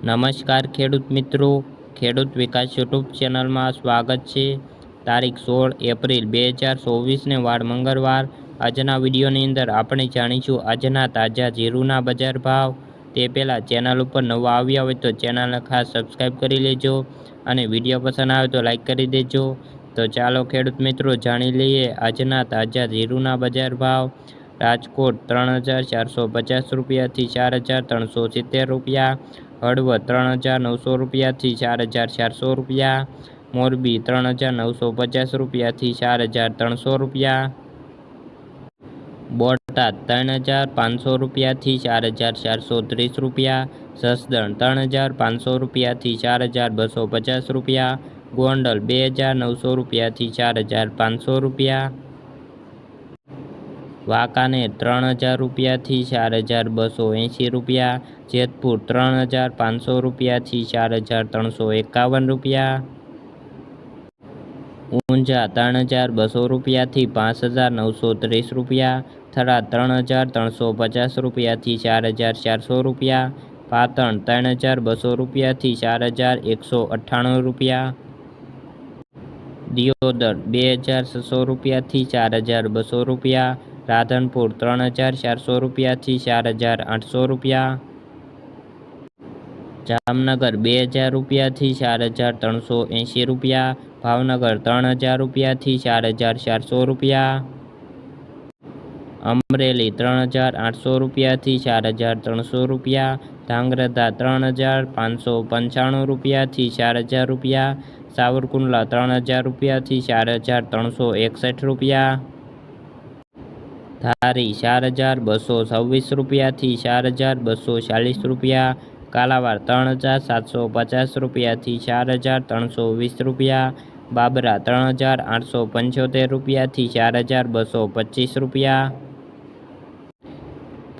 નમસ્કાર ખેડૂત મિત્રો. ખેડૂત વિકાસ યુટ્યુબ ચેનલમાં સ્વાગત છે. તારીખ સોળ એપ્રિલ બે હજાર ચોવીસને વાર મંગળવાર. આજના વિડીયોની અંદર આપણે જાણીશું આજના તાજા જીરુના બજાર ભાવ. તે પહેલાં ચેનલ ઉપર નવા આવ્યા હોય તો ચેનલને ખાસ સબસ્ક્રાઈબ કરી લેજો અને વીડિયો પસંદ આવે તો લાઈક કરી દેજો. તો ચાલો ખેડૂત મિત્રો જાણી લઈએ આજના તાજા જીરુના બજાર ભાવ. રાજકોટ ત્રણ હજાર ચારસો પચાસ રૂપિયાથી ચાર હજાર ત્રણસો સિત્તેર રૂપિયા. હળવદ ત્રણ હજાર નવસો રૂપિયાથી ચાર હજાર ચારસો રૂપિયા મોરબી ત્રણ હજાર નવસો પચાસ રૂપિયાથી ચાર હજાર ત્રણસો રૂપિયા બોટાદ ત્રણ હજાર પાંચસો રૂપિયાથી ચાર હજાર ચારસો ત્રીસ રૂપિયા જસદણ ત્રણ હજાર પાંચસો રૂપિયાથી ચાર હજાર બસો પચાસ રૂપિયા ગોંડલ બે હજાર નવસો રૂપિયાથી ચાર હજાર પાંચસો રૂપિયા વાંકાનેર ત્રણ હજાર રૂપિયાથી ચાર હજાર બસો એંશી રૂપિયા જેતપુર ત્રણ હજાર પાંચસો રૂપિયાથી ચાર હજાર ત્રણસો એકાવન રૂપિયા ઊંઝા ત્રણ હજાર બસો રૂપિયાથી પાંચ હજાર નવસો ત્રીસ રૂપિયા થરાદ ત્રણ હજાર ત્રણસો પચાસ રૂપિયાથી ચાર હજાર ચારસો રૂપિયા પાટણ ત્રણ હજાર બસો રૂપિયાથી ચાર હજાર એકસો અઠ્ઠાણું રૂપિયા દિયોદર બે હજાર છસો રૂપિયાથી ચાર હજાર બસો રૂપિયા રાધનપુર ત્રણ હજાર ચારસો રૂપિયાથી ચાર હજાર આઠસો રૂપિયા જામનગર બે હજાર રૂપિયાથી ચાર હજાર ત્રણસો એંશી રૂપિયા ભાવનગર ત્રણ હજાર રૂપિયાથી ચાર હજાર ચારસો રૂપિયા અમરેલી ત્રણ હજાર આઠસો રૂપિયાથી ચાર હજાર ત્રણસો રૂપિયા ધાંગ્રધા ત્રણ હજાર પાંચસો પંચાણું રૂપિયાથી ચાર હજાર રૂપિયા સાવરકુંડલા ત્રણ હજાર રૂપિયાથી ચાર હજાર ત્રણસો એકસઠ રૂપિયા ધારી ચાર હજાર બસો છવ્વીસ રૂપિયાથી ચાર હજાર બસો ચાલીસ રૂપિયા કાલાવાડ ત્રણ હજાર સાતસો પચાસ રૂપિયાથી ચાર હજાર ત્રણસો વીસ રૂપિયા બાબરા ત્રણ હજાર આઠસો પંચોતેર રૂપિયાથી ચાર હજાર બસો પચીસ રૂપિયા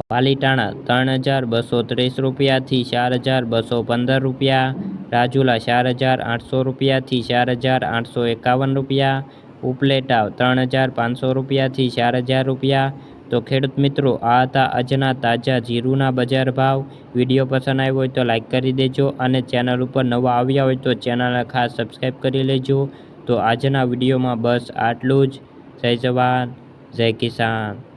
પાલીતાણા ત્રણ હજાર બસો ત્રીસ રૂપિયાથી ચાર હજાર બસો પંદર રૂપિયા રાજુલા ચાર હજાર આઠસો રૂપિયાથી ચાર હજાર આઠસો એકાવન રૂપિયા ઉપલેટાવ ત્રણ હજાર પાંચસો રૂપિયાથી ચાર હજાર રૂપિયા. તો ખેડૂત મિત્રો, આ હતા આજના તાજા જીરુના બજાર ભાવ. વીડિયો પસંદ આવ્યો હોય તો લાઇક કરી દેજો અને ચેનલ ઉપર નવા આવ્યા હોય તો ચેનલને ખાસ સબસ્ક્રાઈબ કરી લેજો. તો આજના વિડીયોમાં બસ આટલું જ. જય જવાન, જય કિસાન.